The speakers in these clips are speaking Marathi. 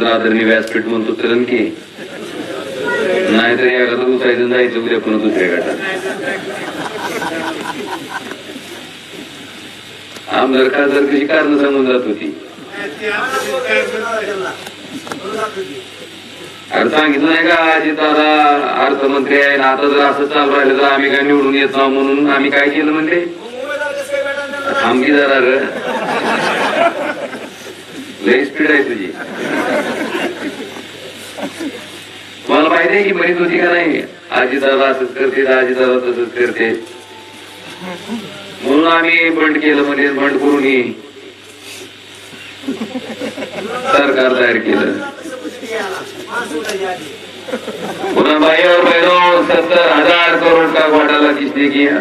तर आदरणीय व्यासपीठ म्हणतो चलन की. नाहीतर गटात दुसऱ्या जायचं उद्या पुन्हा दुसऱ्या गटात. आमदार खासदार कशी कारण सांगून जात होती? अरे सांगितलं नाही का अजित दादा अर्थमंत्री आहे ना आता जर असं चालू राहिलं तर आम्ही काय निवडून येत नाव म्हणून आम्ही काय केलं म्हणते थांबकी जरा ग. लई स्पीड आहे तुझी मला माहिती आहे की म्हणत होती का नाही? आजी दादा असंच करते आजी दादा तसंच करते. म्हणून आम्ही बंड केलं म्हणजे बंड करून सरकार तयार केलं. पुन्हा भाई और सत्तर हजार करोड़ का घोटाला किसने किया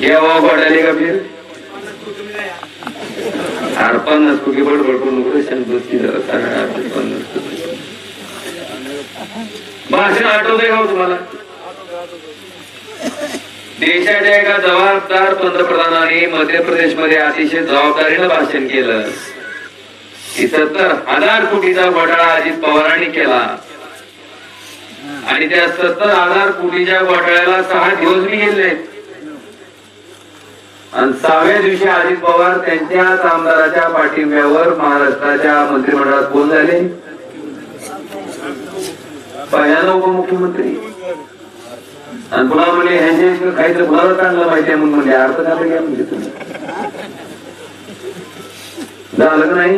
क्या हुआ घोटाले का फिर? आठ पन्नास कोटी बडबड करून नको पन्नास कोटी. भाषण आठवतंय का हो तुम्हाला? देशाच्या एका जबाबदार पंतप्रधानाने मध्य प्रदेशमध्ये अतिशय जबाबदारीनं भाषण केलं. की सत्तर हजार कोटीचा घोटाळा अजित पवारांनी केला. आणि त्या सत्तर हजार कोटीच्या घोटाळ्याला सहा दिवस मी गेले आणि सहाव्या दिवशी अजित पवार त्यांच्याच आमदाराच्या पाठिंब्यावर महाराष्ट्राच्या मंत्रिमंडळात कोण झाले. पहिल्यांदा उपमुख्यमंत्री. आणि पुन्हा म्हणजे ह्यांच्या काहीतरी गुन्हा चांगलं माहिती आहे म्हणून म्हणजे अर्थ का घ्या म्हणजे तुम्ही झालं का नाही?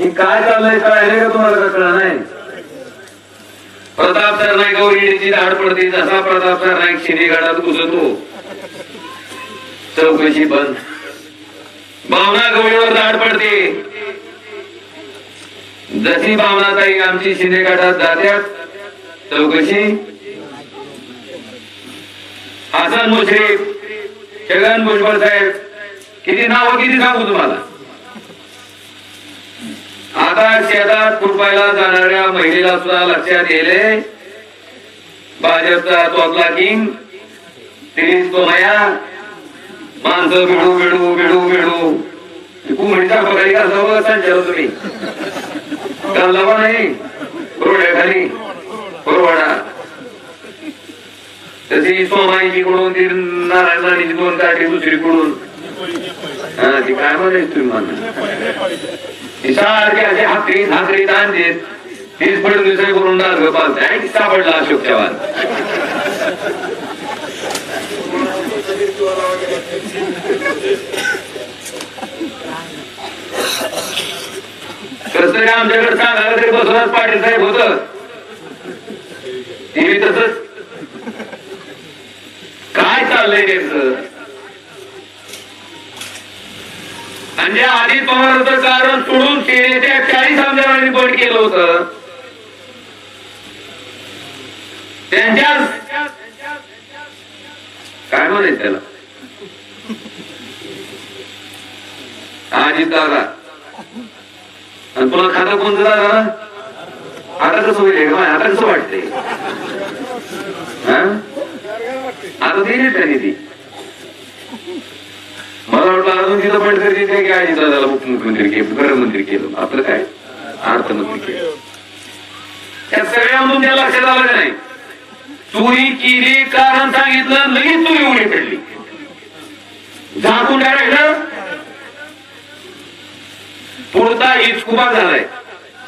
हे काय चाललंय? कळायला का तुम्हाला का कळलं नाही प्रताप सरनाईकावर ईडीची धाड पडते जसा प्रताप सरनाईक शिनेगाडात घुसतो. चौकशी बंद. भावना गवळीवर धाड पडते. जशी भावनाताई आमची शिनेगाडात जात्यात चौकशी. हसन मुश्रीफ छगन भुजबळ साहेब किती नाव किती सांगू तुम्हाला? आता शेतात खुरपायला जाणाऱ्या महिलेला सुद्धा लक्षात येले भाजपचा तोतला किंग तिरीस तो माया माणसं मिळू मिळू मिळू बिडू कुमडीचा बघाई का सर्व संचार तुम्ही? कालवा नाही. रोड्या खाली. पुरवाडा. तशी सोमाईची कडून ती नारायणाची दोन काठी दुसरीकडून. ती काय म्हणायची तुम्ही म्हणा ती सारखी अशी हाकरी हाकरी दान देत तीच फडणवीस करून डाग पालताय ती सापडला अशोक चव्हाण कसं तरी आमच्याकडे सांगायला तरी बसवत पाटील साहेब होत. टीव्ही तसंच. काय चाललंय नेमकं? म्हणजे आधी पवार होतं कारण सोडून सेनेच्या चाळीस आमदारांनी बंड केलं होतं. त्यांच्या काय म्हणायचं त्याला? आजी दादा. आणि तुला खातं कोणतं दादा? आता कसं होईल काय? आता कसं वाटतंय? हा? आता दिली त्यांनी ती. मला वाटलं अजून तिथं पण तरी ते की आजी दादाला उपमुख्यमंत्री केलं गृहमंत्री केलं. आपलं काय? अर्थमंत्री केलं. त्या सगळ्या मुद्द्या लक्षात आलं का नाही? चोरी केली कारण सांगितलं लगेच चोरी उडी पडली. झाकून काय राहिलं पुरता हिचकुबा झालाय.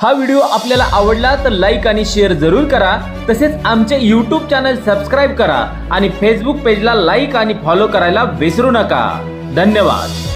हा व्हिडिओ आपल्याला आवडला तर लाईक आणि शेअर जरूर करा. तसेच आमचे यूट्यूब चॅनल सबस्क्राईब करा आणि फेसबुक पेजला लाईक आणि फॉलो करायला विसरू नका. धन्यवाद.